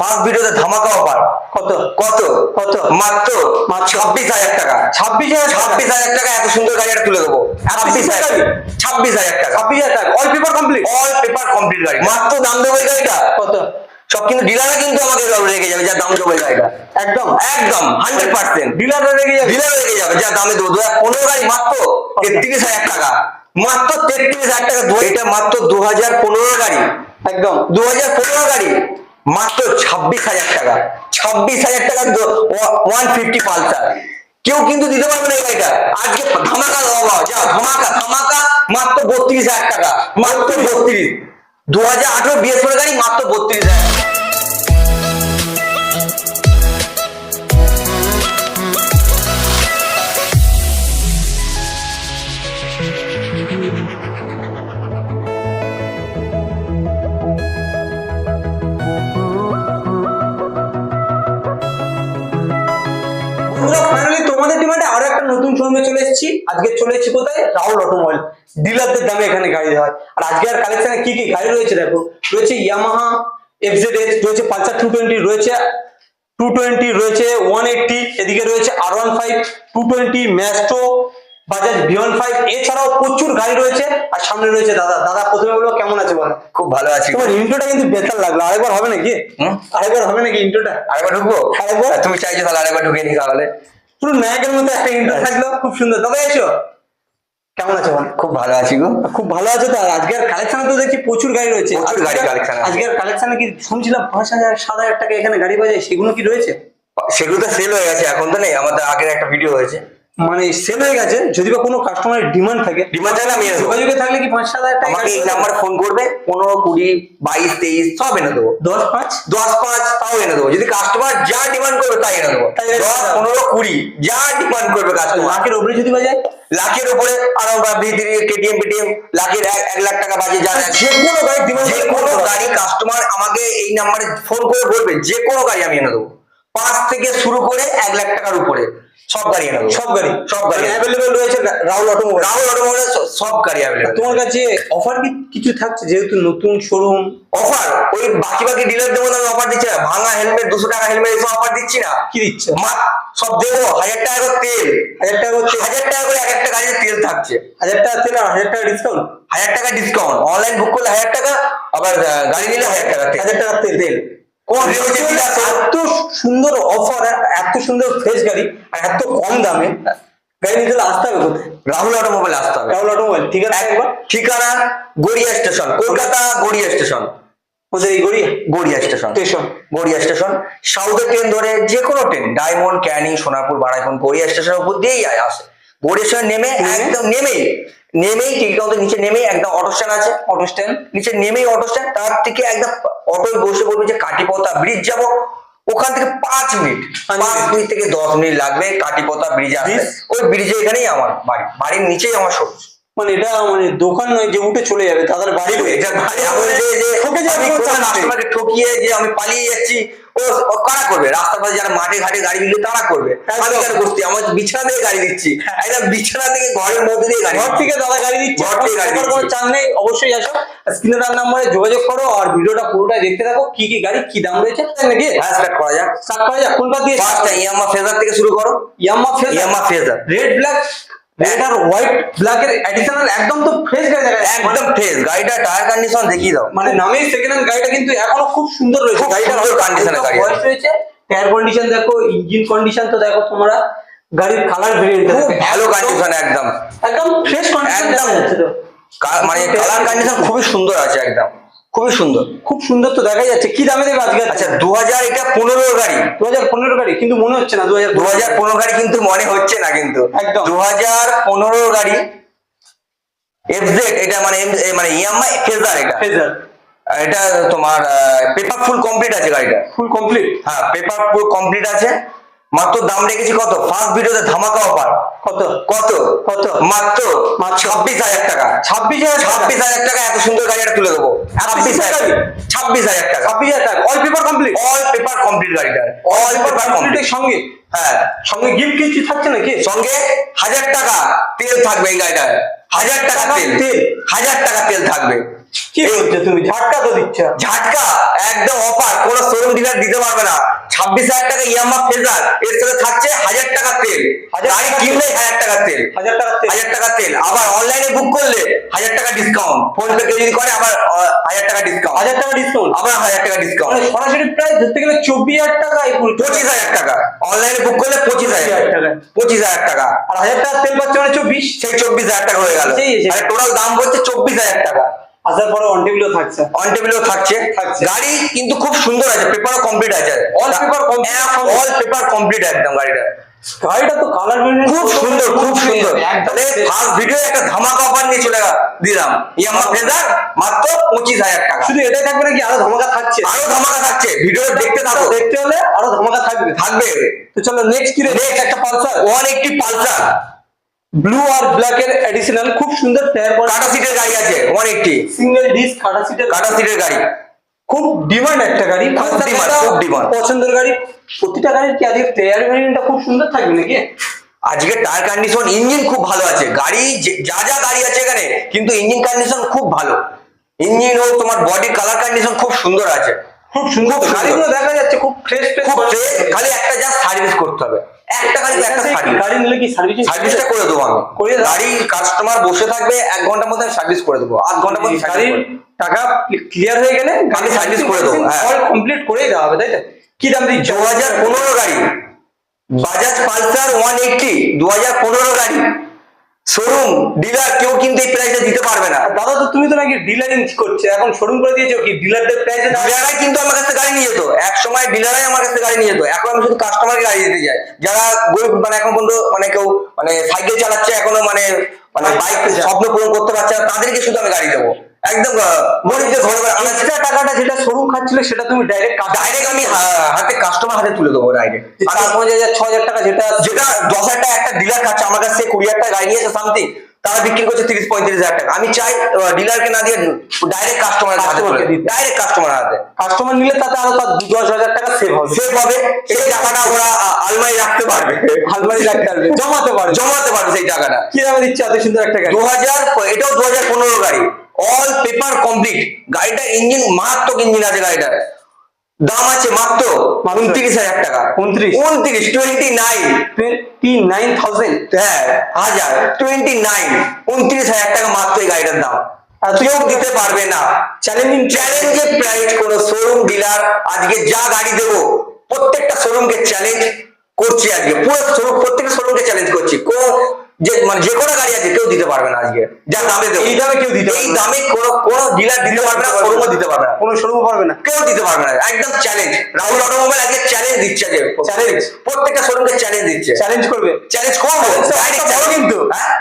First ভিডিওতে ধামাকা offer কত? কত? কত? মাত্র মাত্র? ছাব্বিশ হাজার টাকা। ছাব্বিশ হাজার ছাব্বিশ হাজার টাকা এত সুন্দর গাড়ি একটা তুলে দেবো। ছাব্বিশ হাজার ছাব্বিশ হাজার টাকা। ছাব্বিশ হাজার টাকা? All paper complete all paper complete গাড়ি মাত্র দাম দেবো এই গাড়িটা? কত? সব কিন্তু ডিলাররা কিন্তু আমাকে রেখে যাবে যা দাম দেবো গাড়িটা। একদম? একদম হান্ড্রেড পার্সেন্ট ডিলাররা রেগে যাবে? ডিলার রেখে যাবে যা দামে দেবো। দু হাজার পনেরো গাড়ি মাত্র তেত্রিশ হাজার টাকা। মাত্র তেত্রিশ হাজার টাকা। এটা মাত্র দু হাজার পনেরো গাড়ি। একদম দু হাজার পনেরো গাড়ি। মাত্র ছাব্বিশ হাজার টাকা। ছাব্বিশ হাজার টাকা ওয়ান ফিফটি পালসার। কেউ কিন্তু দিতে পারবে না এই গাড়িটা। আজকে ধামাকা দেওয়া যা ধামাকা ধামাকা, মাত্র বত্রিশ হাজার টাকা, মাত্র বত্রিশ। দু হাজার আঠেরো বিএসএল গাড়ি, মাত্র বত্রিশ হাজার। আজকে চলে এসেছি কোথায়? রাহুল অটোমোবাইল ডিলারদের দামে এখানে গাড়ি হয়। আর আজকে আর কালেকশনে কি কি গাড়ি রয়েছে দেখো? রয়েছে ইয়ামাহা এফজেড এস রয়েছে পালসার টু টোয়েন্টি রয়েছে টু টোয়েন্টি রয়েছে ওয়ান এইটটি এদিকে রয়েছে আর one five two twenty Maestro Bajaj ভিওন five এছাড়াও প্রচুর গাড়ি রয়েছে। আর সামনে রয়েছে দাদা। দাদা প্রথমে বলো কেমন আছে বলো? খুব ভালো আছি। তোমার ইন্ট্রোটা কিন্তু বেতার লাগল। আরেকবার হবে নাকি? আরেকবার হবে নাকি ইন্ট্রোটা আরেকবার ঢুকবো? আরেকবার? তুমি চাইছো তাহলে আরেকবার ঢুকে নি তাহলে। পুরো নায়কের মতো একটা ইন্টার থাকল খুব সুন্দর। তবে এসো। কেমন আছো খুব ভালো আছি গো। খুব ভালো আছো তো? আর আজকের কালেকশনে তো দেখছি প্রচুর গাড়ি রয়েছে। প্রচুর গাড়ি কালেকশন। আজকের কালেকশনে কি শুনছিলাম পাঁচ হাজার সাত হাজার টাকা এখানে গাড়ি পাওয়া যায়? সেগুলো কি রয়েছে? সেগুলো তো সেল হয়ে গেছে এখন তো নেই। আমাদের আগের একটা ভিডিও হয়েছে। মানে সেল হয়ে গেছে যদি বা কোনো কাস্টমারের ডিমান্ড থাকে। ডিমান্ড থাকলে আমি। যোগাযোগে থাকলে কি পাঁচ সাত হাজার টাকা আমাকে এই নাম্বার ফোন করবে পনেরো কুড়ি বাইশ তেইশ সব এনে দেবো। দশ পাঁচ? দশ পাঁচ তাও এনে দেবো। যদি কাস্টমার যা ডিমান্ড করবে তাই এনে দেবো। দশ পনেরো কুড়ি যা ডিমান্ড করবে কাস্টমার লাখের উপরে যদি বাজায়? লাখের উপরে আরও ভিতরে কেটিএম পেটিএম লাখের এক এক লাখ টাকা বাজে যা যে কোনো গাড়ি ডিমান্ড যে কোনো গাড়ি কাস্টমার আমাকে এই নাম্বারে ফোন করে বলবে যে কোনো গাড়ি আমি এনে দেবো। পাঁচ থেকে শুরু করে এক লাখ টাকার উপরে। সব গাড়ি সব গাড়ি সব গাড়ি অ্যাভেলেবেল রয়েছে রাহুল অটোমোবাইল রাহুল অটোমোবাইল সব গাড়ি অ্যাভেলেবল তোমার কাছে অফার কি কিছু থাকছে? যেহেতু নতুন শোরুম অফার ওই বাকি বাকি ডিলারদের মধ্যে অফার দিচ্ছি না। ভাঙা হেলমেট দুশো টাকা হেলমেট এসব অফার দিচ্ছি না। কি দিচ্ছে? সব দেবো। হাজার টাকা করে তেল। হাজার টাকা হচ্ছে হাজার টাকা করে এক একটা গাড়িতে তেল থাকছে। হাজার টাকা তেল আর হাজার টাকা ডিসকাউন্ট হাজার টাকা ডিসকাউন্ট অনলাইন বুক করলে হাজার টাকা আবার গাড়ি নিলে হাজার টাকা হাজার টাকা তেল। তেল এত সুন্দর অফার এত সুন্দর ফ্রেশ গাড়ি আর এত কম দামে? গাড়ি নিতে আসতে হবে রাহুল অটোমোবাইল আসতে হবে। রাহুল অটোমোবাইল ঠিক আছে একবার। ঠিকানা Garia station Kolkata Garia station Garia? Garia station station Garia station সাউথের ট্রেন ধরে যে কোনো ট্রেন ডায়মন্ড ক্যানিং সোনারপুর বারাইপুর গড়িয়া স্টেশনের উপর দিয়েই আসে। স্টেশন নেমে? একদম নেমেই নেমেই কাউন্টার নিচে নেমেই একদম অটো স্ট্যান্ড আছে। অটো স্ট্যান্ড নিচে নেমেই অটো স্ট্যান্ড তার থেকে একদম অটো বসে বলবে যে কাটিপথা ব্রিজ যাব। ওখান থেকে পাঁচ মিনিট পাঁচ মিনিট। থেকে দশ মিনিট লাগবে কাটিপথা ব্রিজ আসবে ওই ব্রিজে এখানেই আমার বাড়ি বাড়ির নিচেই আমার সবুজ মানে এটা মানে দোকান নয় যে উঠে চলে যাবে তাদের বাড়ি হয়ে এটা ভাই এমন যে যে ঠকে যাওয়ার আমি কোনো কোনো chance নেই। কাস্টমারকে ঠকিয়ে যে আমি পালিয়ে যাচ্ছি ও কারা করবে? রাস্তার পাশে যারা মাঠে ঘাটে গাড়ি দিলে তারা করবে? আমি কেন করছি? আমার বিছানা থেকে গাড়ি দিচ্ছি। একদম বিছানা থেকে ঘরের মধ্যে দিয়ে গাড়ি ঘর থেকে দাদা গাড়ি দিচ্ছে। ঘর থেকে গাড়ি কোনো চান নেই অবশ্যই আসো। স্ক্রিনে তার নাম্বারে যোগাযোগ করো আর ভিডিওটা পুরোটাই দেখতে থাকো। কি কি গাড়ি কি দাম রয়েছে নাকি? হ্যাঁ স্টার্ট করা যাক। স্টার্ট করা যাক। কোনটা দিয়ে ফার্স্টটা ইয়ামা ফেজার থেকে শুরু করো। Yamaha face Yamaha Fazer. Red black red আর হোয়াইট ব্ল্যাক এর এডিশনাল একদম তো ফ্রেশ গাড়ি দেখা একদম ফ্রেশ গাড়িটা টায়ার কন্ডিশন দেখিয়ে দাও। মানে নামেই সেকেন্ড হ্যান্ড গাড়িটা কিন্তু এখনও খুব সুন্দর রয়েছে। গাড়িটার গাড়ি। বয়স রয়েছে। টায়ার কন্ডিশন দেখো ইঞ্জিন কন্ডিশন তো দেখো তোমরা। গাড়ির কালার ভেরিয়েন্ট খুব ভালো কন্ডিশন একদম। একদম ফ্রেশ কন্ডিশন একদম। মানে কালার কন্ডিশন খুবই সুন্দর আছে একদম। খুবই সুন্দর। খুব সুন্দর তো দেখা যাচ্ছে। কি দামে দেবে আজকে? আচ্ছা দু হাজার এটা পনেরো গাড়ি। দু হাজার পনেরো গাড়ি? কিন্তু মনে হচ্ছে না দু হাজার দু হাজার পনেরো গাড়ি কিন্তু মনে হচ্ছে না কিন্তু। একদম। দু হাজার পনেরো গাড়ি এফজেড এটা মানে মানে ইয়ামাই ফেজার এটা। ফেজার এটা তোমার পেপার ফুল কমপ্লিট আছে গাড়িটা। ফুল কমপ্লিট হ্যাঁ পেপার ফুল কমপ্লিট আছে। মাত্র দাম রেখেছি কত? ফার্স্ট ভিডিওতে ধামাকা অফার কত? কত? কত? মাত্র মাত্র? ছাব্বিশ হাজার টাকা। ছাব্বিশ হাজার ছাব্বিশ হাজার টাকা এত সুন্দর গাড়ি একটা তুলে দেবো। ছাব্বিশ হাজার ছাব্বিশ হাজার টাকা। ছাব্বিশ হাজার টাকা? All paper complete all paper complete গাড়িটা। অল পেপার কমপ্লিট কমপ্লিটের সঙ্গে? হ্যাঁ। সঙ্গে গিফট কিছু থাকছে নাকি? সঙ্গে হাজার টাকা তেল থাকবে এই গাড়িটায় হাজার টাকা তেল। তেল। হাজার টাকা তেল থাকবে। কি বলছো তুমি? ঝাটকা তো দিচ্ছ। ঝাটকা? একদম অফার কোন শোরুম ডিলার দিতে পারবে না। ছাব্বিশ হাজার টাকা ইয়ামা ফেজার এর সাথে থাকছে হাজার টাকা তেল গাড়ি কিনলে হাজার টাকা তেল হাজার টাকা হাজার টাকা তেল আবার অনলাইনে বুক করলে হাজার টাকা ডিসকাউন্ট ফোন পে যদি করে আবার হাজার টাকা ডিসকাউন্ট হাজার টাকা ডিসকাউন্ট আবার হাজার টাকা ডিসকাউন্ট মানে সরাসরি প্রায় ধরতে গেলে চব্বিশ হাজার টাকা পঁচিশ হাজার টাকা অনলাইনে বুক করলে পঁচিশ হাজার টাকা। পঁচিশ হাজার টাকা আর হাজার টাকা তেল পাচ্ছে মানে চব্বিশ সেই চব্বিশ হাজার টাকা হয়ে গেল। টোটাল দাম বলছে চব্বিশ হাজার টাকা আসার পরে অন টেবিলও থাকছে। অন টেবিলও থাকছে। থাকছে। গাড়ি কিন্তু খুব সুন্দর আছে পেপারও কমপ্লিট আছে। All paper all paper complete একদম গাড়িটা। গাড়িটা তো কালার খুব সুন্দর খুব সুন্দর। তাহলে ফার্স্ট ভিডিও একটা ধামাকা অফার নিয়ে চলে দিলাম। ইয়ামা ফেজার মাত্র পঁচিশ হাজার টাকা। শুধু এটাই থাকবে নাকি আরও ধামাকা থাকছে? আরও ধামাকা থাকছে। ভিডিও দেখতে থাকো। দেখতে হলে আরও ধামাকা থাকবে। থাকবে। তো চলো নেক্সট কি নেক্সট একটা Pulsar. One eighty Pulsar. Blue আর ব্ল্যাক এর এডিশনাল খুব সুন্দর টায়ার টাটা সিটের গাড়ি আছে ওয়ান এইটটি সিঙ্গেল ডিস্ক কাটা সিটের টাটা সিটের গাড়ি। খুব ডিমান্ড একটা গাড়ি খুব একটা খুব demand। পছন্দের গাড়ি। প্রতিটা গাড়ির কি আজকে টায়ার ভ্যারিয়েন্টটা খুব সুন্দর থাকবে নাকি? আজকে টায়ার কন্ডিশন ইঞ্জিন খুব ভালো আছে। গাড়ি যা যা গাড়ি আছে এখানে কিন্তু ইঞ্জিন কন্ডিশন খুব ভালো। ইঞ্জিন হোক তোমার বডি কালার কন্ডিশন খুব সুন্দর আছে। খুব সুন্দর গাড়িগুলো দেখা যাচ্ছে খুব ফ্রেশ ফ্রেশ খালি একটা জাস্ট সার্ভিস করতে হবে। একটা গাড়ি একটা সার্ভিস। গাড়ি নিলে কি সার্ভিসিং সার্ভিসটা করে দেবো আমি। করে গাড়ি কাস্টমার বসে থাকবে এক ঘণ্টার মধ্যে সার্ভিস করে দেবো। আধ ঘণ্টার মধ্যে গাড়ির টাকা ক্লিয়ার হয়ে গেলে গাড়ি সার্ভিস করে দেবো, হ্যাঁ। অল কমপ্লিট করেই দেওয়া হবে তাই তো? কি দাম দু হাজার পনেরো গাড়ি। বাজাজ পালসার ওয়ান এইটটি দু হাজার পনেরো গাড়ি। শোরুম ডিলার কেউ কিন্তু এই প্রাইসে দিতে পারবে না। দাদা তো তুমি তো নাকি ডিলারিং করছে এখন শোরুম করে দিয়েছ কি? ডিলারদের প্রাইসে ডিলাররাই কিন্তু আমার কাছে গাড়ি নিয়ে যেত। এক সময় ডিলাররাই আমার কাছে গাড়ি নিয়ে যেত। এখন আমি শুধু কাস্টমারকে গাড়ি দিতে যাই যারা গরিব মানে এখন পর্যন্ত মানে কেউ মানে সাইকেল চালাচ্ছে এখনও মানে মানে বাইক স্বপ্ন পূরণ করতে পারছে না তাদেরকে শুধু আমি গাড়ি দেবো। একদম আহ, গরিবদের ঘরে এক্সট্রা টাকাটা যেটা শোরুম খাচ্ছিল সেটা তুমি ডাইরেক্ট ডাইরেক্ট আমি হাতে কাস্টমার হাতে তুলে দেবো ডাইরেক্ট চার পাঁচ হাজার ছ হাজার টাকা যেটা যেটা দশ হাজার টাকা একটা ডিলার খাচ্ছে আমার কাছে কুড়ি হাজার টাকা গাড়ি নিয়েছে সামথিং তারা বিক্রি করছে তিরিশ পঁয়ত্রিশ হাজার টাকা। আমি চাই ডিলারকে না দিয়ে ডাইরেক্ট কাস্টমার হাতে ডাইরেক্ট কাস্টমার হাতে। কাস্টমার নিলে তাতে আরও তার দশ হাজার টাকা সেভ হবে। সেভ হবে। সেই টাকাটা ওরা আলমারি রাখতে পারবে। আলমারি রাখতে পারবে। জমাতে পারবে। জমাতে পারবে সেই টাকাটা। কি দামে দিচ্ছে এত সুন্দর একটা গাড়ি? দু হাজার এটাও দু হাজার পনেরো গাড়ি। অল পেপার কমপ্লিট গাড়িটার ইঞ্জিন মারাত্মক ইঞ্জিন আছে গাড়িটার। দাম আছে মাত্র? উনত্রিশ হাজার টাকা। 29? উনত্রিশ twenty nine twenty nine thousand হ্যাঁ হাজার টোয়েন্টি নাইন উনত্রিশ হাজার টাকা মাত্র এই গাড়িটার দাম। কেউ দিতে পারবে না। চ্যালেঞ্জিং চ্যালেঞ্জের প্রাইস কোন শোরুম ডিলার আজকে যা গাড়ি দেবো প্রত্যেকটা শোরুমকে চ্যালেঞ্জ করছি আজকে। পুরো শোরুম প্রত্যেকটা শোরুমকে চ্যালেঞ্জ করছি। কোন যে মানে যে কোনো গাড়ি আছে কেউ দিতে পারবে না আজকে। যা দামে দেবো। এই দামে কেউ দিতে এই দামে কোনো কোনো ডিলার দিতে পারবে না শোরুমও দিতে পারবে না। কোনো শোরুম পারবে না। কেউ দিতে পারবে না। একদম চ্যালেঞ্জ রাহুল অটোমোবাইল আজকে চ্যালেঞ্জ দিচ্ছে আজকে। Challenge? প্রত্যেকটা শোরুমকে চ্যালেঞ্জ দিচ্ছে। চ্যালেঞ্জ করবে। চ্যালেঞ্জ করব বড় কিন্তু।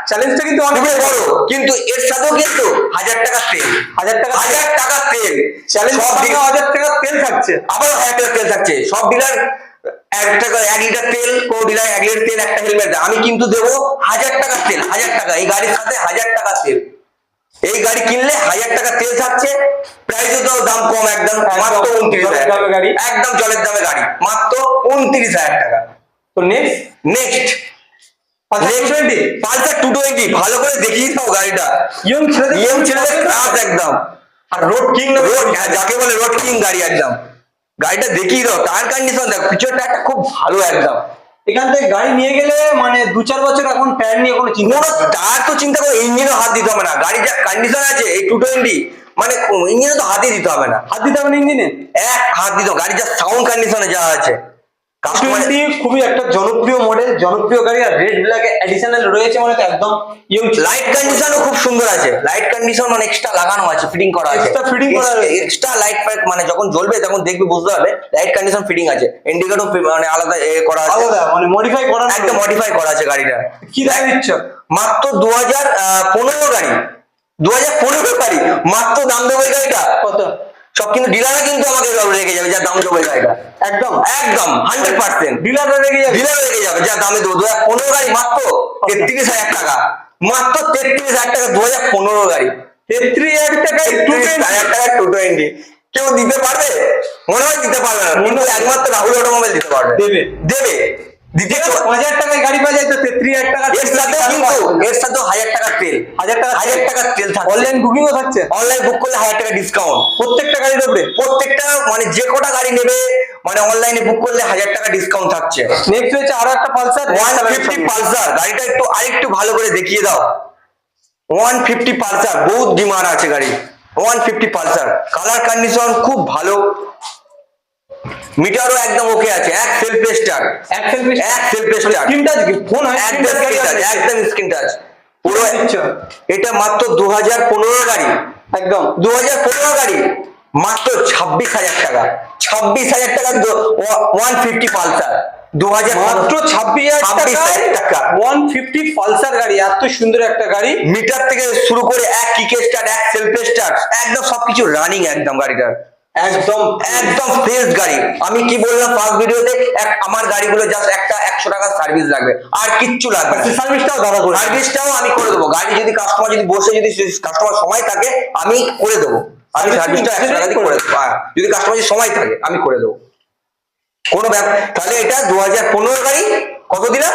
চ্যালেঞ্জটা কিন্তু অনেক বড়। কিন্তু এর সাথেও কিন্তু হাজার টাকা তেল হাজার টাকা হাজার টাকা তেল চ্যালেঞ্জ সব সব হাজার টাকা তেল থাকছে। আবার হাজার টাকা তেল থাকছে। সব ডিলার এক টাকা এক লিটার তেল কোন ডিলার এক লিটার তেল একটা হেলমেট দেয়। আমি কিন্তু দেবো হাজার টাকা তেল হাজার টাকা। এই গাড়ির সাথে হাজার টাকা তেল। এই গাড়ি কিনলে হাজার টাকা তেল থাকছে। প্রাইসও তো দাম কম একদম মাত্র উনত্রিশ হাজার গাড়ি। একদম জলের দামে গাড়ি মাত্র উনত্রিশ হাজার টাকা। তো next next Pulsar two twenty ভালো করে দেখিয়ে দাও গাড়িটা। ইয়ং ছেলেদের একদম। আর রোড কিং রোড যাকে বলে রোড কিং গাড়ি একদম। গাড়িটা দেখিয়ে দাও তার কন্ডিশন দেখ পিছনটা একটা খুব ভালো একদম। এখান থেকে গাড়ি নিয়ে গেলে মানে দু চার বছর এখন টায়ার নিয়ে কোনো চিন্তা তার তো চিন্তা করো ইঞ্জিনও হাত দিতে হবে না গাড়ি যা কন্ডিশন আছে এই টু টোয়েন্টি মানে ইঞ্জিনও তো হাতই দিতে হবে না। হাত দিতে হবে না ইঞ্জিনে? এক হাত দিতে গাড়ির গাড়ি যা সাউন্ড কন্ডিশনে যা আছে। খুবই একটা জনপ্রিয় মডেল জনপ্রিয় গাড়ি আর রেড ব্ল্যাক অ্যাডিশনাল রয়েছে মানে তো একদম ইয়ং লাইট কন্ডিশনও খুব সুন্দর আছে। লাইট কন্ডিশন মানে এক্সট্রা লাগানো আছে ফিটিং করা আছে। Fitting করা আছে। এক্সট্রা লাইট ফাইট মানে যখন জ্বলবে তখন দেখবে বুঝতে পারবে লাইট কন্ডিশন ফিটিং আছে। ইন্ডিকেটর মানে আলাদা এ করা আছে। আলাদা মানে মডিফাই করা একটা মডিফাই করা আছে গাড়িটা। কি দাম দিচ্ছ? মাত্র দু হাজার পনেরো গাড়ি। দু হাজার পনেরো গাড়ি। মাত্র দাম দেবো গাড়িটা। কত? সব কিন্তু ডিলাররা কিন্তু আমাকে রেখে যাবে যা দাম দেবো গাড়িটা একদম একদম হান্ড্রেড পার্সেন্ট ডিলাররা রেগে যাবে? ডিলার রেখে যাবে যা দামে দেবো দু হাজার পনেরো গাড়ি মাত্র তেত্রিশ হাজার টাকা। মাত্র তেত্রিশ হাজার টাকা দু হাজার পনেরো গাড়ি। তেত্রিশ হাজার টাকায় টু হাজার টাকা টু টোয়েন্টি কেউ দিতে পারবে? মনে হয় দিতে পারবে না কিন্তু একমাত্র রাহুল অটোমোবাইল দিতে পারবে। দেবে। দেবে। দ্বিতীয় হাজার টাকায় গাড়ি পাওয়া যায় তো তেত্রিশ হাজার টাকা এর সাথে কিন্তু এর সাথেও হাজার টাকার তেল। হাজার টাকা হাজার টাকার তেল থাকছে। অনলাইন বুকিংও থাকছে? অনলাইন বুক করলে হাজার টাকা ডিসকাউন্ট প্রত্যেকটা গাড়ির উপরে প্রত্যেকটা মানে যে কটা গাড়ি নেবে মানে অনলাইনে বুক করলে হাজার টাকা ডিসকাউন্ট থাকছে। নেক্সট হচ্ছে আরও একটা পালসার ওয়ান ফিফটি পালসার। গাড়িটা একটু আরেকটু ভালো করে দেখিয়ে দাও। One fifty Pulsar. বহুত ডিমান্ড আছে গাড়ি। One fifty Pulsar. Colour condition খুব ভালো। মিটারও একদম ওকে আছে। এক সেলফ স্টার এক সেলফি এক self start screen touch phone একদম স্ক্রিন টাচ একদম স্ক্রিন টাচ পুরো এটা মাত্র দু হাজার পনেরো গাড়ি। একদম। দু হাজার পনেরো গাড়ি মাত্র ছাব্বিশ হাজার টাকা। ছাব্বিশ হাজার টাকা ওয়ান ফিফটি পালসার দু হাজার মাত্র টাকা পালসার গাড়ি এত সুন্দর একটা গাড়ি। মিটার থেকে শুরু করে এক কিকে স্টার্ট এক সেলফ স্টার্ট একদম সবকিছু রানিং একদম গাড়িটার। একদম একদম ফ্রেশ গাড়ি। আমি কি বললাম ফার্স্ট ভিডিওতে এক আমার গাড়িগুলো জাস্ট একটা একশো টাকা সার্ভিস লাগবে। আর কিচ্ছু লাগবে না। সার্ভিসটাও দাদা করে সার্ভিসটাও আমি করে দেবো। গাড়ি যদি কাস্টমার যদি বসে যদি কাস্টমার সময় থাকে আমি করে দেবো। আমি সার্ভিসটা একশো টাকা দিয়ে করে দেবো। হ্যাঁ, যদি কাস্টমার যদি সময় থাকে আমি করে দেবো। কোনো ব্যাপার তাহলে এটা দু হাজার পনেরো গাড়ি কত দিলাম?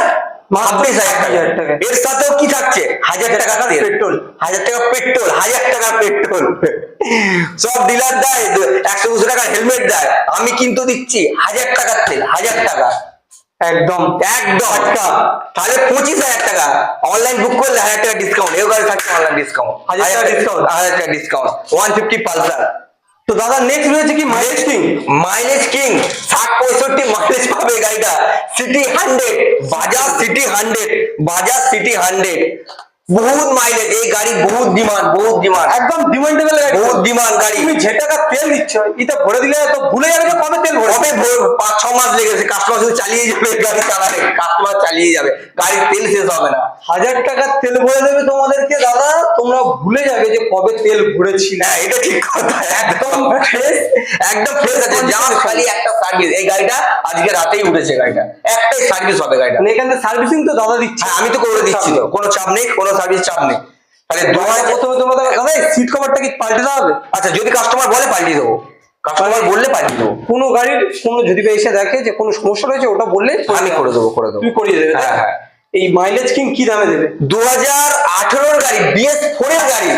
ছাব্বিশ হাজার টাকা। এর সাথেও কি থাকছে? হাজার টাকা পেট্রোল। হাজার টাকা পেট্রোল হাজার টাকা পেট্রোল। সব ডিলার দেয় একশো দুশো টাকার হেলমেট দেয়। আমি কিন্তু দিচ্ছি হাজার টাকার তেল হাজার টাকা। একদম। একদম। আচ্ছা। তাহলে পঁচিশ হাজার টাকা। অনলাইন বুক করলে হাজার টাকা ডিসকাউন্ট এবারে থাকছে অনলাইন ডিসকাউন্ট হাজার টাকা discount। হাজার টাকা ডিসকাউন্ট ওয়ান ফিফটি পালসার তো দাদা নেক্সট রয়েছে কি? মাইলেজ কিং মাইলেজ কিং ষাট পঁয়ষট্টি মাইলেজ পাবে গাড়িটা। CT hundred Bajaj CT hundred Bajaj CT hundred বহুত মাইলেজ এই গাড়ি বহুত ডিমান্ড বহুত ডিমান্ড। একদম ডিমান্ডেবল গাড়ি। বহুত ডিমান্ড গাড়ি। তুমি যে টাকা তেল দিচ্ছ এটা ভরে দিলে তো ভুলে যাবে যে কবে তেল ভরে কবে পাঁচ ছ মাস লেগেছে কাস্টমার শুধু চালিয়ে যাবে গাড়ি চালাবে কাস্টমার চালিয়ে যাবে গাড়ির তেল শেষ হবে না। হাজার টাকার তেল ভরে দেবে তোমাদেরকে দাদা তোমরা ভুলে যাবে যে কবে তেল ভরেছিল। হ্যাঁ এটা ঠিক কথা একদম ফ্রেশ একদম ফ্রেশ আছে। যা খালি একটা সার্ভিস এই গাড়িটা আজকে রাতেই উঠেছে গাড়িটা। একটাই সার্ভিস হবে গাড়িটা। মানে এখান থেকে সার্ভিসিং তো দাদা দিচ্ছে। হ্যাঁ আমি তো করে দিচ্ছি তো কোনো চাপ নেই কোনো সার্ভিস চাপ নেই। তাহলে দু প্রথমে তোমরা দাদা সিট কভারটা কি পাল্টে দেওয়া হবে? আচ্ছা যদি কাস্টমার বলে পাল্টিয়ে দেবো। কাস্টমার বললে পাল্টিয়ে দেবো। কোনো গাড়ির কোনো যদি এসে দেখে যে কোনো সমস্যা রয়েছে ওটা বললে আমি করে দেবো করে দেবো। তুমি করিয়ে দেবে হ্যাঁ, হ্যাঁ। এই মাইলেজ কিং কি দামে দেবে? দু হাজার আঠেরোর গাড়ি বিএস ফোর এর গাড়ি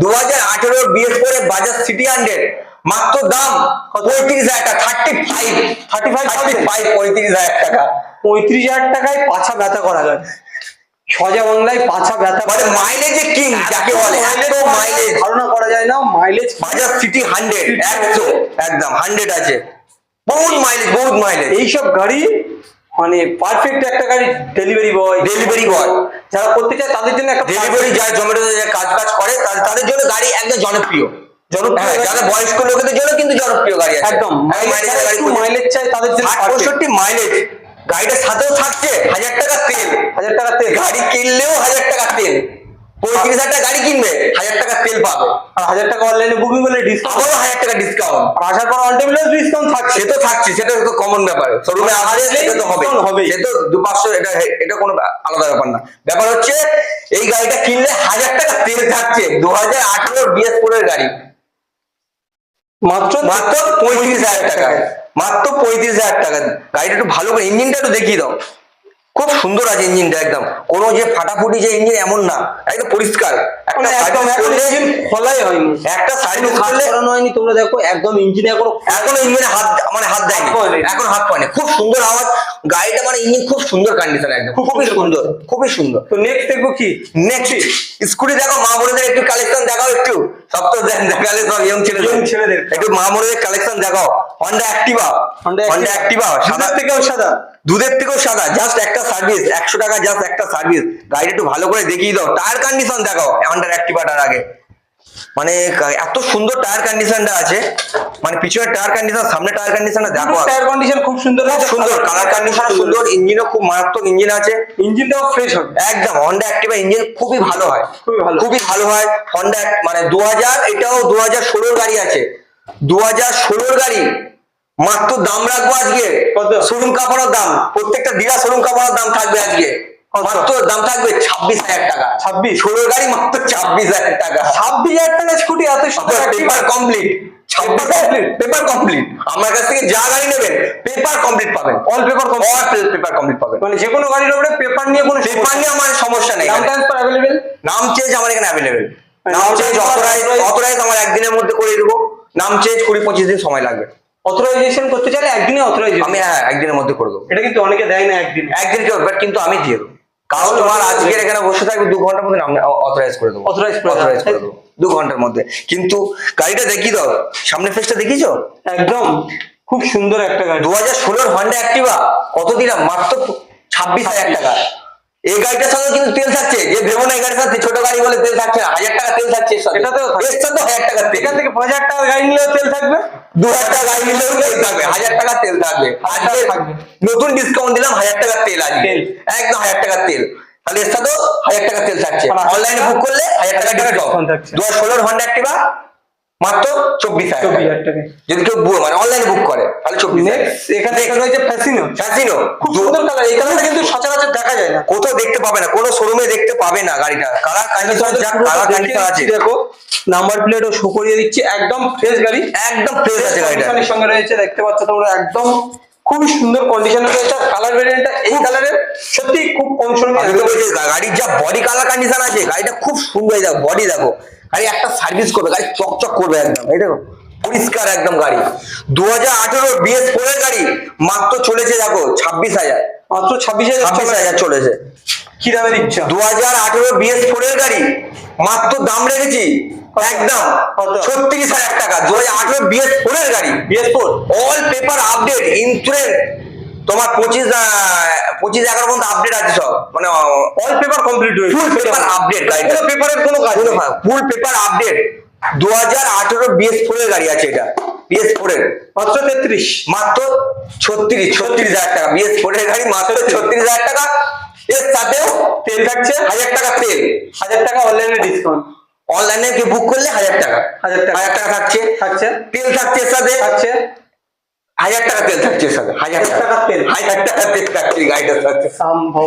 দু হাজার আঠেরোর বিএস ফোর এর বাজাজ সিটি হান্ড্রেড মাত্র দাম পঁয়ত্রিশ হাজার টাকা thirty five thirty five thirty five পঁয়ত্রিশ হাজার টাকা। পঁয়ত্রিশ হাজার টাকায় পাছা ব্যথা করা যায়। সজা বাংলায় পাছা ব্যথা মানে মাইলেজে কিং যাকে বলে এত মাইলেজ ধারণা করা যায় না মাইলেজ বাজাজ সিটি হান্ড্রেড একশো একদম হান্ড্রেড আছে। বহুত মাইলেজ বহুত মাইলেজ এইসব গাড়ি মানে পারফেক্ট একটা গাড়ি ডেলিভারি বয় ডেলিভারি বয় যারা করতে চায় তাদের জন্য একটা ডেলিভারি যারা জোম্যাটোতে যে কাজ কাজ করে তাদের- জন্য গাড়ি একদম জনপ্রিয়। জনপ্রিয় হ্যাঁ, যারা বয়স্ক লোকেদের জন্য কিন্তু জনপ্রিয় গাড়ি আছে। একদম। মাইলেজ চাই তাদের জন্য। পঁয়ষট্টি মাইলেজ গাড়িটার সাথেও থাকছে হাজার টাকা তেল। হাজার টাকা তেল। গাড়ি কিনলেও হাজার টাকা তেল। পঁয়ত্রিশ হাজার টাকা গাড়ি কিনবে হাজার টাকা তেল পাবে। আর হাজার টাকা অনলাইনে বুকিং করলে ডিসকাউন্ট হাজার টাকা ডিসকাউন্ট আর আসার পর অন টেবিলেও ডিসকাউন্ট থাকছে। সে তো থাকছে সেটা তো কমন ব্যাপার। শোরুমে আসলে সেটা তো হবে। হবেই। সে তো দু পাঁচশো এটা এটা কোনো আলাদা ব্যাপার না। ব্যাপার হচ্ছে এই গাড়িটা কিনলে হাজার টাকা তেল থাকছে দু হাজার আঠারো বিএস ফোর এর গাড়ি। মাত্র মাত্র পঁয়ত্রিশ হাজার টাকা মাত্র পঁয়ত্রিশ হাজার টাকা। গাড়িটা একটু ভালো করে ইঞ্জিনটা একটু দেখিয়ে দাও। খুব সুন্দর আছে ইঞ্জিনটা একদম। কোনো যে ফাটাফুটি যে ইঞ্জিন এমন না একদম পরিষ্কার। একটা মানে একদম ইঞ্জিন খোলাই হয়নি। একটা করলে হয়নি তোমরা দেখো একদম ইঞ্জিনে এখনও এখনও ইঞ্জিনে হাত মানে হাত দেয়নি। এখন হাত পায়নি খুব সুন্দর আওয়াজ। গাড়িটা মানে ইঞ্জিন খুব সুন্দর কন্ডিশন একদম। খুব খুবই সুন্দর। খুবই সুন্দর। তো নেক্সট দেখব কি? নেক্সট স্কুটি দেখো মা বোনেদের একটু কালেকশন দেখাও একটু। সব তো দেখ- দেখালে সব ইয়ং ছেলেদের। Young একটু মা বোনেদের কালেকশন দেখাও। হন্ডা অ্যাক্টিভা হন্ডা অ্যাক্টিভা সাদা। সাদা থেকেও সাদা। দুধের থেকেও সাদা জাস্ট একটা সার্ভিস একশো টাকা জাস্ট একটা সার্ভিস গাড়িটা একটু ভালো করে দেখিয়ে দাও। টায়ার কন্ডিশন দেখাও হন্ডার অ্যাক্টিভাটার আগে। মানে এত সুন্দর টায়ার কন্ডিশনটা আছে। মানে পিছনের টায়ার কন্ডিশন সামনে টায়ার কন্ডিশনটা দেখো টায়ার কন্ডিশন খুব সুন্দর সুন্দর কালার কন্ডিশন সুন্দর ইঞ্জিনও খুব মারাত্মক ইঞ্জিন আছে। ইঞ্জিনটাও ফ্রেশ হবে। একদম হন্ডা অ্যাক্টিভা ইঞ্জিন খুবই ভালো হয়। খুবই ভালো। খুবই ভালো হয়। হন্ডা মানে দু হাজার এটাও দু হাজার গাড়ি আছে। দু হাজার ষোলোর গাড়ি মাত্র দাম রাখব আজকে? শোরুম কাপড়ের দাম। প্রত্যেকটা দিরা শোরুম কাপড়ের দাম থাকবে আজকে। মাত্র দাম থাকবে ছাব্বিশ হাজার টাকা। 26? ষোলোর গাড়ি মাত্র ছাব্বিশ হাজার টাকা। ছাব্বিশ হাজার টাকা এত পেপার কমপ্লিট ছাব্বিশ পেপার কমপ্লিট আমার কাছ থেকে যা গাড়ি নেবেন পেপার কমপ্লিট পাবেন। All paper all paper complete পাবেন। মানে যে কোনো গাড়ির উপরে পেপার নিয়ে কোনো পেপার নিয়ে আমার সমস্যা নেই নাম। ট্রান্সফার অ্যাভেলেবেল নাম চেঞ্জ আমার এখানে অ্যাভেলেবেল নাম চেঞ্জ অথরাইজ অথরাইজ আমার একদিনের মধ্যে করে দেবো। নাম চেঞ্জ কুড়ি পঁচিশ দিন সময় লাগবে। অথরাইজেশন করতে চাইলে একদিনে অথরাইজ আমি হ্যাঁ একদিনের মধ্যে করে দেবো। এটা কিন্তু অনেকে দেয় না একদিন। একদিন কেউ বাট কিন্তু আমি দিয়ে দেবো। কাস্টমার আজকের এখানে বসে থাকবে দু ঘণ্টার মধ্যে আমি অথরাইজ করে দেবো। করে অথরাইজ করে দেবো দু ঘণ্টার মধ্যে। কিন্তু গাড়িটা দেখি দাও সামনে ফেসটা দেখিছো একদম খুব সুন্দর একটা গাড়ি। দু হাজার ষোলোর হন্ডা অ্যাক্টিভা কত দিলাম? মাত্র ছাব্বিশ হাজার টাকা। এই গাড়িটার সাথে কিন্তু তেল থাকছে যে ভেবো না এই গাড়ির সাথে ছোট গাড়ি বলে তেল থাকছে না হাজার টাকা তেল থাকছে। এর সাথে হাজার টাকা তেল এখান থেকে পাঁচ হাজার টাকার গাড়ি নিলেও তেল থাকবে দু হাজার টাকা গাড়ি নিলেও তেল থাকবে হাজার টাকা তেল থাকবে আজকে নতুন ডিসকাউন্ট দিলাম হাজার টাকার তেল আজকে একদম হাজার টাকার তেল তাহলে এর সাথেও হাজার টাকা তেল থাকছে অনলাইনে বুক করলে হাজার টাকা টাকা ডিসকাউন্ট থাকছে। দু হাজার ষোলোর হন্ডা অ্যাক্টিভা মাত্র চব্বিশ হাজার টাকা। যদি কেউ মানে অনলাইনে বুক করে তাহলে চব্বিশ এখানে রয়েছে ফ্যাসিনো ফ্যাসিনো খুব সুন্দর কালার এই কালারটা কিন্তু সচরাচর দেখা যায় না। কোথাও দেখতে পাবে না কোনো শোরুমে দেখতে পাবে না গাড়িটা। কালার কন্ডিশন যা কালার কন্ডিশন আছে। দেখো নাম্বার প্লেটও শো করিয়ে দিচ্ছি একদম ফ্রেশ গাড়ি। একদম ফ্রেশ আছে গাড়িটা। সঙ্গে রয়েছে দেখতে পাচ্ছ তোমরা একদম খুবই সুন্দর কন্ডিশনে রয়েছে। কালার ভেরিয়েন্টটা এই কালারের সত্যি খুব কম সময় গাড়ির যা বডি কালার কন্ডিশন আছে গাড়িটা খুব সুন্দর দেখো বডি দেখো। গাড়ি একটা সার্ভিস করবে গাড়ি চকচক করবে একদম এই দেখো পরিষ্কার একদম গাড়ি। দু হাজার আঠেরো বিএস ফোরের গাড়ি মাত্র চলেছে দেখো ছাব্বিশ হাজার। মাত্র ছাব্বিশ হাজার ছাব্বিশ হাজার চলেছে? কি দামে দিচ্ছ? দু হাজার আঠেরো বিএস ফোরের গাড়ি মাত্র দাম রেখেছি একদম? ছত্রিশ হাজার টাকা দু হাজার আঠেরো বিএস ফোরের গাড়ি। BS four all paper update insurance তোমার পঁচিশ পঁচিশ এগারো পর্যন্ত আপডেট আছে সব। মানে অল পেপার কমপ্লিট হয়েছে ফুল পেপার আপডেট গাড়িটা পেপারের কোনো কাজ। ফুল পেপার আপডেট দু হাজার আঠেরো বিএস ফোর এর গাড়ি আছে এটা। বিএস ফোর এর। মাত্র তেত্রিশ। মাত্র ছত্রিশ ছত্রিশ হাজার টাকা। বিএস ফোর এর গাড়ি মাত্র ছত্রিশ। হাজার টাকা। এর সাথেও তেল থাকছে হাজার টাকা তেল। হাজার টাকা অনলাইনে ডিসকাউন্ট অনলাইনে কি বুক করলে হাজার টাকা। হাজার টাকা। হাজার টাকা থাকছে। থাকছে। তেল থাকছে এর সাথে। থাকছে। হাজার টাকা তেল থাকছে সাথে হাজার টাকা। তেল। হাজার টাকা তেল থাকছে গাড়িটার সাথে সম্ভব।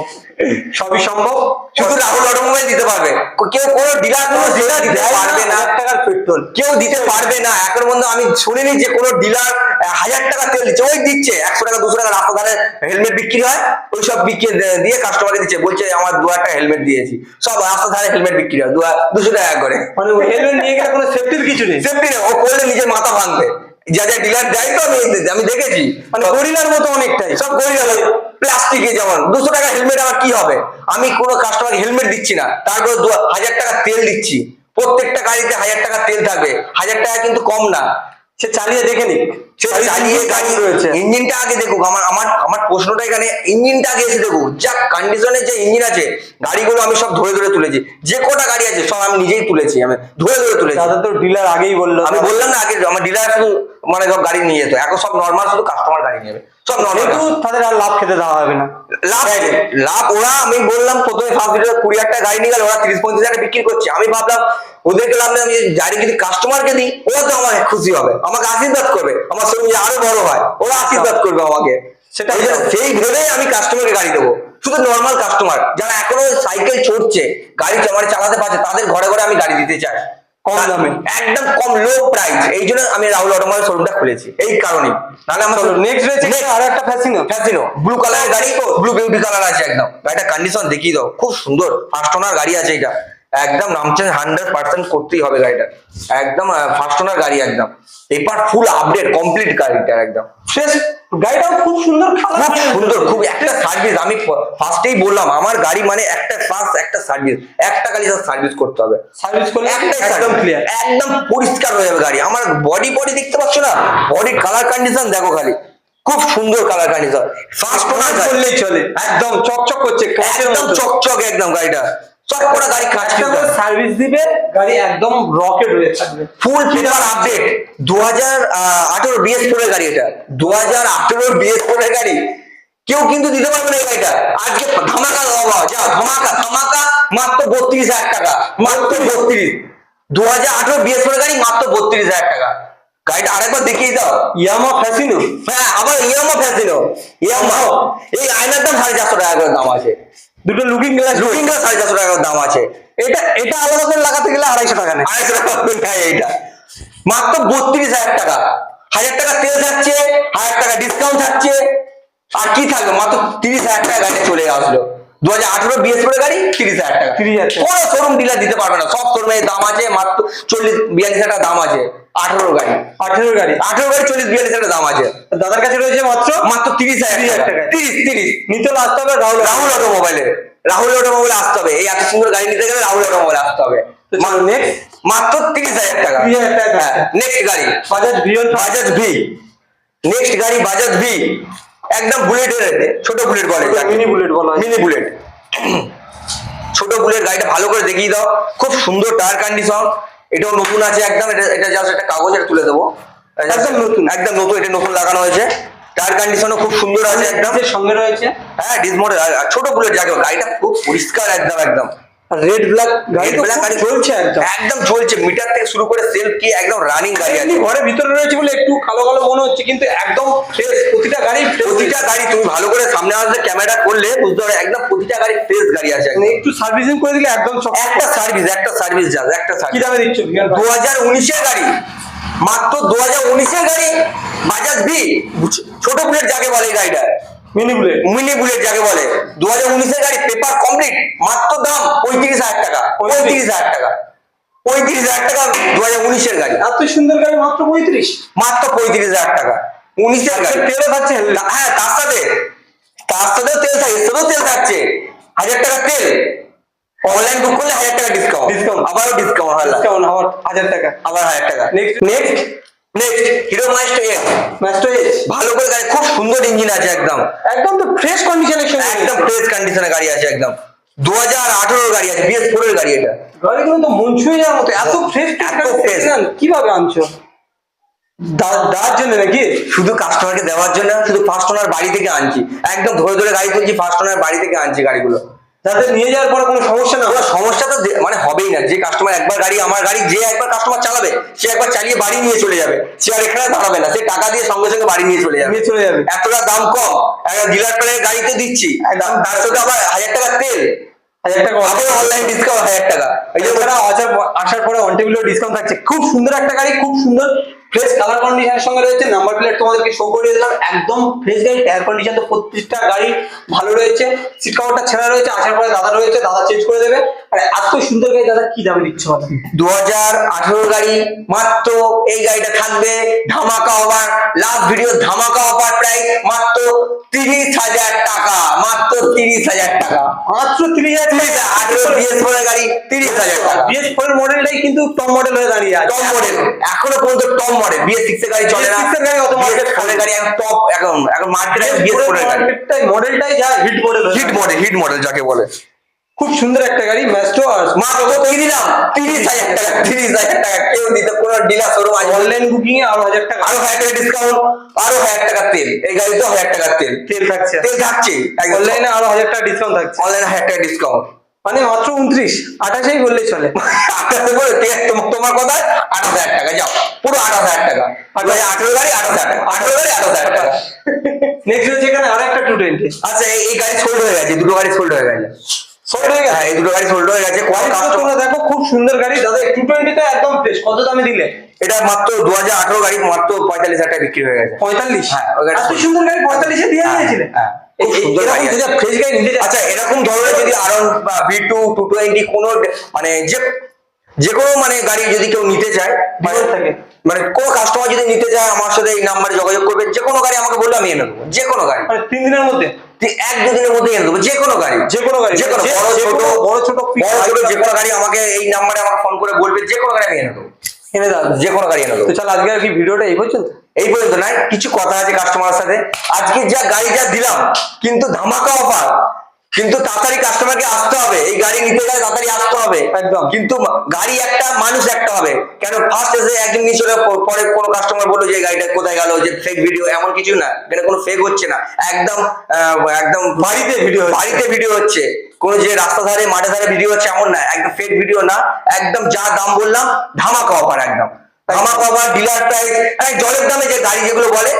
সবই সম্ভব শুধু রাহুল অটোমোবাইল দিতে পারবে। কেউ কোনো ডিলার কোনো ডিলার দিতে পারবে না। টাকার পেট্রোল কেউ দিতে পারবে না। এখন পর্যন্ত আমি শুনিনি যে কোনো ডিলার হাজার টাকা তেল দিচ্ছে। ওই দিচ্ছে একশো টাকা দুশো টাকা রাস্তা ধারে হেলমেট বিক্রি হয়। ওই সব বিক্রি দিয়ে কাস্টমারকে দিচ্ছে। বলছে আমার দু টাকা হেলমেট দিয়েছি। সব রাস্তা ধারে হেলমেট বিক্রি হয়। দুশো টাকা করে। মানে হেলমেট নিয়ে গেলে কোনো সেফটির কিছু নেই। সেফটি নেই। ও করলে নিজের মাথা ভাঙবে। যা যা ডিলার যাই তো আমি আমি দেখেছি। মানে গরিলার মতো অনেকটাই। সব গরিলা প্লাস্টিকে যেমন। দুশো টাকা হেলমেট আমার কি হবে? আমি কোনো কাস্টমার হেলমেট দিচ্ছি না। তারপর দু হাজার টাকা তেল দিচ্ছি। প্রত্যেকটা গাড়িতে হাজার টাকা তেল থাকবে। হাজার টাকা কিন্তু কম না। সে চালিয়ে দেখে নিক। চালিয়ে গাড়ি রয়েছে। ইঞ্জিনটা আগে দেখুক আমার আমার আমার প্রশ্নটা এখানে ইঞ্জিনটা আগে এসে দেখুক যা কন্ডিশনের যে ইঞ্জিন আছে গাড়িগুলো আমি সব ধরে ধরে তুলেছি যে কটা গাড়ি আছে সব আমি নিজেই তুলেছি আমি ধরে ধরে তুলেছি। দাদা তো ডিলার আগেই বলল আমি বললাম না আগে আমার ডিলার শুধু মানে সব গাড়ি নিয়ে যেত এখন সব নর্মাল শুধু কাস্টমার গাড়ি নেবে সব নর্মাল তাদের আর লাভ খেতে দেওয়া হবে না। লাভ লাভ ওরা আমি বললাম প্রথমে ফার্স্ট ভিডিও কুড়ি হাজার টাকা গাড়ি নিয়ে গেল ওরা তিরিশ পঁয়ত্রিশ হাজার বিক্রি করছে আমি ভাবলাম ওদেরকে লাভ নেই আমি গাড়ি যদি কাস্টমারকে দিই ওরা তো আমার খুশি হবে আমাকে আশীর্বাদ করবে আমার শরীর আরও বড় হয়। ওরা আশীর্বাদ করবে আমাকে। সেটা সেই ভেবেই আমি কাস্টমারকে গাড়ি দেবো। শুধু নর্মাল কাস্টমার যারা এখনও সাইকেল চড়ছে গাড়ি চ- মানে চালাতে পারছে তাদের ঘরে ঘরে আমি গাড়ি দিতে চাই। কম দামে। একদম কম লো প্রাইস এই জন্য আমি রাহুল অটোমোবাইল শোরুমটা খুলেছি। এই কারণে নাহলে আমার নেক্সট রয়েছে আর একটা ফ্যাসিনো ফ্যাসিনো ব্লু কালারের গাড়ি ব্লু বিউটি কালার আছে একদম। গাড়িটা কন্ডিশন দেখিয়ে দাও। খুব সুন্দর। ফার্স্ট ওনার গাড়ি আছে এটা। একদম নামচেন হান্ড্রেড পার্সেন্ট করতেই হবে গাড়িটা। একদম ফার্স্ট ওনার গাড়ি একদম। এবার ফুল আপডেট কমপ্লিট গাড়িটা একদম। শেষ গাড়িটাও খুব সুন্দর খুব সুন্দর খুব একটা সার্ভিস আমি ফার্স্টেই বললাম আমার গাড়ি মানে একটা ফার্স্ট একটা সার্ভিস একটা গাড়ি সার্ভিস করতে হবে। সার্ভিস করলে একটাই একদম ক্লিয়ার একদম পরিষ্কার হয়ে যাবে গাড়ি। আমার বডি বডি দেখতে পাচ্ছ না? বডির কালার কন্ডিশন দেখো খালি। খুব সুন্দর কালার কন্ডিশন ফার্স্ট ওনার করলেই চলে। একদম চকচক করছে একদম চকচক একদম গাড়িটা। কটা গাড়ি কাজ একটা সার্ভিস দিবে গাড়ি একদম রকেট হয়ে থাকবে। ফুল পেপার আপডেট দু হাজার আঠেরো বিএস ফোর এর গাড়ি এটা। দু হাজার আঠেরো বিএস ফোর এর গাড়ি। কেউ কিন্তু দিতে পারবে না এই গাড়িটা। আজকে ধামাকা যা ধামাকা ধামাকা মাত্র বত্রিশ হাজার টাকা। মাত্র বত্রিশ। দু হাজার আঠেরো বিএস এর গাড়ি মাত্র বত্রিশ হাজার টাকা। গাড়িটা আরেকবার দেখিয়ে দাও। ইয়ামা ফ্যাসিনো হ্যাঁ আবার ইয়ামা ফ্যাসিনো ইয়ামা এই আয়নার দাম সাড়ে চারশো টাকা করে দাম আছে। দুটো লুকিং গ্লাস লুকিং গ্লাস সাড়ে চারশো টাকার দাম আছে। এটা এটা আলাদা করে লাগাতে গেলে আড়াইশো টাকা নেই আড়াইশো টাকা নেয় এইটা। মাত্র বত্রিশ হাজার টাকা। হাজার টাকা তেল থাকছে হাজার টাকা ডিসকাউন্ট থাকছে। আর কি থাকবে? মাত্র তিরিশ হাজার টাকা গাড়ি চলে আসলো। দু হাজার আঠারো বিএস গাড়ি তিরিশ হাজার টাকা। 30,000 টাকা। কোনো শোরুম ডিলার দিতে পারবে না। সব শোরুমে দাম আছে মাত্র চল্লিশ বিয়াল্লিশ হাজার টাকা দাম আছে। আঠারো গাড়ি। আঠেরো গাড়ি। আঠারো গাড়ি চল্লিশ বিয়াল্লিশ হাজার দাম আছে। দাদার কাছে রয়েছে মাত্র? মাত্র তিরিশ হাজার 30,000 টাকা। তিরিশ তিরিশ। নিতে হলে আসতে হবে রাহুল রাহুল অটোমোবাইলে রাহুল অটোমোবাইলে আসতে হবে। এই এত সুন্দর গাড়ি নিতে গেলে রাহুল অটোমোবাইলে আসতে হবে। মাত্র তিরিশ হাজার টাকা। 30,000 টাকা। নেক্সট গাড়ি। বাজাজ বাজাজ ভি নেক্সট গাড়ি বাজাজ ভি একদম বুলেটের ছোট বুলেট বলে মিনি বুলেট বলা মিনি বুলেট ছোট বুলেট গাড়িটা ভালো করে দেখিয়ে দাও। খুব সুন্দর টায়ার কন্ডিশন এটাও নতুন আছে একদম। এটা এটা জাস্ট একটা কাগজ এটা তুলে দেবো। একদম নতুন। একদম নতুন এটা নতুন লাগানো হয়েছে। টায়ার কন্ডিশনও খুব সুন্দর আছে একদম। সঙ্গে রয়েছে? হ্যাঁ ডিসমোডেল ছোট বুলেট যাকে গাড়িটা খুব পরিষ্কার একদম একদম। রেড ব্ল্যাক গাড়ি তো গাড়ি চলছে একদম। একদম চলছে। মিটার থেকে শুরু করে সেলফ কি একদম রানিং গাড়ি আছে। এমনি ঘরে ভিতরে রয়েছে বলে একটু কালো কালো মনে হচ্ছে কিন্তু একদম ফ্রেশ প্রতিটা গাড়ি প্রতিটা গাড়ি তুমি ভালো করে সামনে আসলে ক্যামেরা করলে বুঝতে পারবে একদম প্রতিটা গাড়ি ফ্রেশ গাড়ি আছে। মানে একটু সার্ভিসিং করে দিলে একদম একটা সার্ভিস একটা সার্ভিস যাবে একটা কি সার্ভিস দামে দিচ্ছ? দু হাজার উনিশের গাড়ি। মাত্র দু হাজার উনিশের গাড়ি বাজাজ ভি। ছোট বুলেট যাকে বলে গাড়িটা। মিনি বুলেট মিনি বুলেট যাকে বলে। দু হাজার উনিশের গাড়ি পেপার কমপ্লিট মাত্র দাম পঁয়ত্রিশ হাজার টাকা। পঁয়ত্রিশ। হাজার টাকা। পঁয়ত্রিশ হাজার টাকা দু হাজার উনিশের গাড়ি। এত সুন্দর গাড়ি মাত্র পঁয়ত্রিশ? মাত্র পঁয়ত্রিশ হাজার টাকা। উনিশের গাড়ি। তেলও থাকছে? হ্যাঁ তার সাথে। তার সাথেও তেল থাকে সাথেও তেল থাকছে। হাজার টাকা তেল। অনলাইন বুক করলে হাজার টাকা ডিসকাউন্ট Discount। আবারও ডিসকাউন্ট কেমন হওয়ার হাজার টাকা। আবার হাজার টাকা। নেক্সট নেক্সট নেক্সট হিরো এজ ভালো করে গাড়ি খুব সুন্দর ইঞ্জিন আছে একদম। একদম তো ফ্রেশ একদম ফ্রেশ কন্ডিশনে গাড়ি আছে একদম। দু হাজার আঠেরোর গাড়ি আছে বিএস ফোর এর গাড়ি এটা। গাড়িগুলো তো মন ছুঁয়ে যাওয়ার মতো এত ফ্রেশ এত। কীভাবে আনছো? দা- দাঁড়ার জন্য নাকি? শুধু কাস্টমারকে দেওয়ার জন্য শুধু ফার্স্ট ওনার বাড়ি থেকে আনছি। একদম ধরে ধরে গাড়ি তুলছি ফার্স্ট ওনার বাড়ি থেকে আনছি গাড়িগুলো। যাতে নিয়ে যাওয়ার পর কোনো সমস্যা না? সমস্যা তো মানে হবেই না। যে কাস্টমার একবার গাড়ি আমার গাড়ি যে একবার কাস্টমার চালাবে সে একবার চালিয়ে বাড়ি নিয়ে চলে যাবে। সে আর এখানে দাঁড়াবে না। সে টাকা দিয়ে সঙ্গে সঙ্গে বাড়ি নিয়ে চলে যাবে। নিয়ে চলে যাবে। এতটা দাম কম। একটা ডিলার প্রাইস গাড়িতে দিচ্ছি। তার সাথে আবার হাজার টাকা তেল। অনলাইন ডিসকাউন্ট হাজার টাকা। আসার পর- আসার পরে অন টেবিলেও ডিসকাউন্ট থাকছে। খুব সুন্দর একটা গাড়ি খুব সুন্দর ফ্রেশ কালার কন্ডিশনের সঙ্গে রয়েছে নাম্বার প্লেট তোমাদেরকে শো করে দিলাম। একদম ফ্রেশ গাড়ি টায়ার কন্ডিশন তো প্রত্যেকটা গাড়ি ভালো রয়েছে। সিট কভারটা ছেঁড়া রয়েছে, আসার পরে দাদা রয়েছে, দাদা চেঞ্জ করে দেবে। আর এত সুন্দর গাড়ি দাদা কি দামে দিচ্ছ দু হাজার আঠেরো গাড়ি মাত্র এই গাড়িটা থাকবে ধামাকা অফার লাস্ট ভিডিও ধামাকা অফার প্রাইস মাত্র তিরিশ হাজার টাকা মাত্র তিরিশ হাজার টাকা। মাত্র তিরিশ হাজার আঠেরো বিএস ফোর গাড়ি তিরিশ হাজার টাকা। বিএস ফোর মডেলটাই কিন্তু টপ মডেল হয়ে দাঁড়িয়ে আছে। টপ মডেল এখনও পর্যন্ত টপ মডেল বিএস সিক্স এর গাড়ি চলে না। BS6 গাড়ি অত এখন টপ এখন এখন মার্কেটে বিএস ফোর এর গাড়ি। মডেলটাই মডেলটাই যা hit model hit model hit model যাকে বলে। খুব সুন্দর একটা গাড়ি ম্যাস্টো আর মাত্র তৈরি দাম তিরিশ হাজার টাকা তিরিশ হাজার টাকা। কেউ দিতে কোনো ডিলার শোরুম আছে অনলাইন বুকিং এ আরও হাজার টাকা। আরও হাজার টাকা ডিসকাউন্ট আরও হাজার টাকার তেল। এই গাড়িতে হাজার টাকার তেল। তেল থাকছে। তেল থাকছে। অনলাইনে আরও হাজার টাকা ডিসকাউন্ট থাকছে। অনলাইনে হাজার টাকা ডিসকাউন্ট মানে মাত্র উনত্রিশ। আঠাশেই বললেই চলে। তোমার কথা আঠাশ হাজার টাকা যাও। পুরো আঠাশ হাজার টাকা। আঠেরো গাড়ি আঠাশ হাজার টাকা। আঠেরো গাড়ি আঠাশ হাজার টাকা। নেক্সট হচ্ছে এখানে আরও একটা টু টোয়েন্টি আচ্ছা এই এই গাড়ি সোল্ড হয়ে গেছে দুটো গাড়ি সোল্ড হয়ে গেছে। সোল্ড হয়ে গেছে দুটো গাড়ি সোল্ড হয়ে গেছে। কাস্টমার দেখো খুব সুন্দর গাড়ি দাদা টু টোয়েন্টিটা একদম ফ্রেশ কত দামে দিলে? এটা মাত্র দু হাজার আঠেরো গাড়ি মাত্র পঁয়তাল্লিশ হাজার টাকা বিক্রি হয়ে গেছে। পঁয়তাল্লিশ? হ্যাঁ, গাড়ি এত সুন্দর পঁয়তাল্লিশে দিয়ে দিয়েছিলে? হ্যাঁ। আচ্ছা এরকম ধরনের যদি আরন ভি টু টু টোয়েন্টি কোনো মানে যে যে কোনো মানে গাড়ি যদি কেউ নিতে চায় মানে থাকে। মানে কোনো কাস্টমার যদি নিতে চায় আমার সাথে এই নাম্বারে যোগাযোগ করবে যে কোনো গাড়ি আমাকে বললে আমি এনে দেবো যে কোনো গাড়ি। মানে তিন দিনের মধ্যে? এক দুদিনের মধ্যে এনে দেবো যে কোনো গাড়ি। যে কোনো গাড়ি। যে কোনো বড় ছোট বড় ছোট বড় ছোট যে কোনো গাড়ি আমাকে এই নাম্বারে আমাকে ফোন করে বলবে যে কোনো গাড়ি আমি এনে দেবো। এনে দাও। যে কোনো গাড়ি এনে দেবো। চল আজকে আর কি ভিডিওটা এই পর্যন্ত? এই পর্যন্ত নয় কিছু কথা আছে কাস্টমারের সাথে। আজকে যা গাড়ি যা দিলাম কিন্তু ধামাকা অফার কিন্তু তাড়াতাড়ি কাস্টমারকে আসতে হবে। এই গাড়ি নিতে গেলে তাড়াতাড়ি আসতে হবে। একদম। কিন্তু গাড়ি একটা মানুষ একটা হবে। কেন? ফার্স্ট এসে একদিন প- পরে কোনো কাস্টমার বলল যে গাড়িটা কোথায় গেল? যে ফেক ভিডিও এমন কিছু না। এখানে কোনো ফেক হচ্ছে না। একদম একদম বাড়িতে ভিডিও বাড়িতে ভিডিও হচ্ছে। কোন যে রাস্তা ধারে মাঠে ধারে ভিডিও হচ্ছে এমন না। একদম ফেক ভিডিও না। একদম যা দাম বললাম ধামাকা অফার একদম। ধামাকা অফার ডিলার প্রাইস জলের দামে যে গাড়ি যেগুলো বলে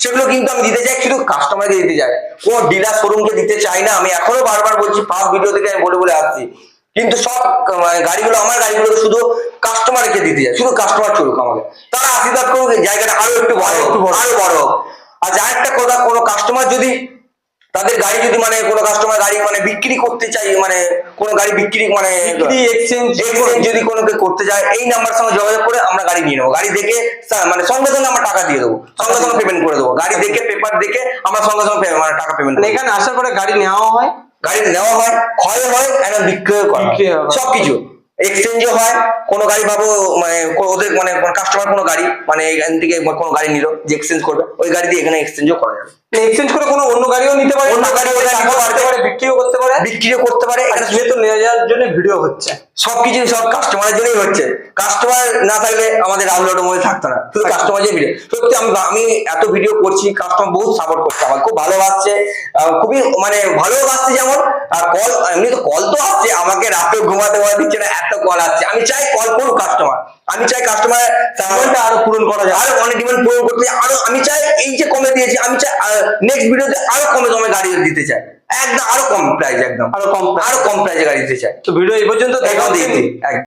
সেগুলো কিন্তু আমি দিতে চাই শুধু কাস্টমারকে দিতে চাই কোন ডিলার শোরুমকে দিতে চাই না আমি এখনও বারবার বলছি ফার্স্ট ভিডিও থেকে আমি বলে বলে আসছি কিন্তু সব মানে গাড়িগুলো আমার গাড়িগুলো শুধু কাস্টমারকে দিতে যায় শুধু কাস্টমার চলুক আমাকে তারা আশীর্বাদ করুক জায়গাটা আরও একটু বড় আরও একটু বড়। আরও বড় হোক। আর যা একটা কথা কোনো কাস্টমার যদি তাদের গাড়ি যদি মানে কোনো কাস্টমার গাড়ি মানে বিক্রি করতে চাই মানে কোনো গাড়ি বিক্রি মানে যদি কোনো করতে চায় এই নাম্বার সঙ্গে যোগাযোগ করে আমরা গাড়ি নিয়ে নেব। গাড়ি দেখে মানে সঙ্গে সঙ্গে আমরা টাকা দিয়ে দেবো। সঙ্গে সঙ্গে পেমেন্ট করে দেবো। গাড়ি দেখে পেপার দেখে আমরা সঙ্গে সঙ্গে মানে টাকা পেমেন্ট মানে এখানে আসার পরে গাড়ি নেওয়া হয়? গাড়ি নেওয়া হয় ক্ষয় হয় এবং বিক্রয় করা। সবকিছু। এক্সচেঞ্জও হয়। কোনো গাড়ি ভাবো মানে ওদের মানে কাস্টমার কোনো গাড়ি মানে এখান থেকে কোনো গাড়ি নিল যে এক্সচেঞ্জ করবে ওই গাড়ি দিয়ে এখানে এক্সচেঞ্জও করা যাবে। এক্সচেঞ্জ করে কোনো অন্য গাড়িও নিতে পারে অন্য গাড়িও টাকা নিতে পারে। পারে বিক্রিও করতে পারে। বিক্রিও করতে পারে এখানে যেহেতু নিয়ে যাওয়ার জন্য ভিডিও হচ্ছে। সবকিছু সব কাস্টমারের জন্যই হচ্ছে। কাস্টমার না থাকলে আমাদের রাহুল অটোমোবাইল থাকতো না। শুধু কাস্টমার যে ভিডিও সত্যি আমি আমি এত ভিডিও করছি কাস্টমার বহুত সাপোর্ট করছে আমার খুব ভালোবাসছে খুবই মানে ভালোবাসছে যেমন। আর কল এমনি তো কল তো আসছে আমাকে রাতে ঘুমাতে ঘুমাতে দিচ্ছে না এত কল আসছে। আমি চাই কল করুক কাস্টমার আমি চাই কাস্টমার ডিমান্ডটা আরও পূরণ করা যায় আরও অনেক ডিমান্ড পূরণ করতে। আরও আমি চাই এই যে কমে দিয়েছি আমি চাই নেক্সট ভিডিওতে আরও কমে কমে গাড়ি দিতে চাই একদম আরও কম প্রাইস একদম। আরও কম আরও কম প্রাইসে গাড়ি দিতে চাই তো ভিডিও এই পর্যন্ত দেখাও দিয়ে একদম